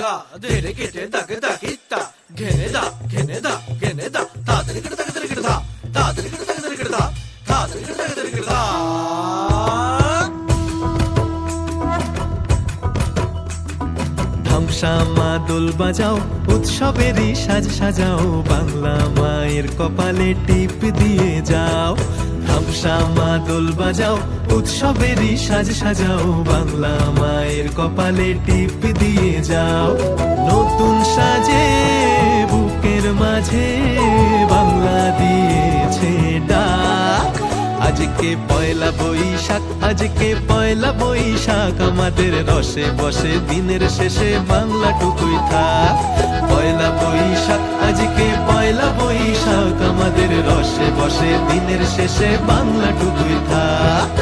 গা। ধেরে কেটে দাগে দাগি তা ঘেনে দা ঘেনে দা ঘেনে দা। তাড়াতাড়ি কেটে দাগে দাগে কেটে দা। তাড়াতাড়ি কেটে দাগে দাগে কেটে দা। তাড়াতাড়ি কেটে কেটে দা। বাজাও, উৎসবেরই সাজ সাজাও, বাংলা মায়ের কপালে টিপ দিয়ে যাও। ধ্বংসা মা দোল বাজাও, উৎসবেরই সাজ সাজাও, বাংলা মায়ের কপালে টিপ দিয়ে যাও। নতুন সাজে, বুকের মাঝে বাংলা দিয়েছে ডাক। আজকে পয়লা বৈশাখ, আজকে পয়লা বৈশাখ, আমাদের রসে বসে, দিনের শেষে বাংলা দিনের শেষে বাংলা টুকুই থাক।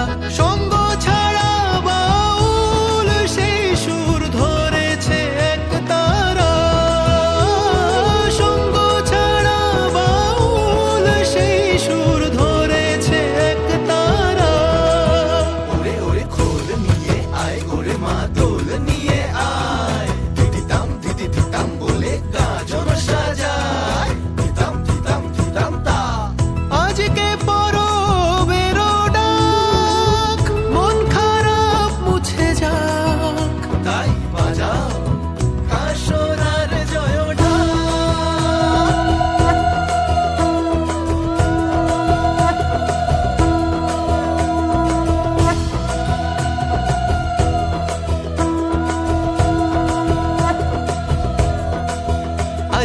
mamá.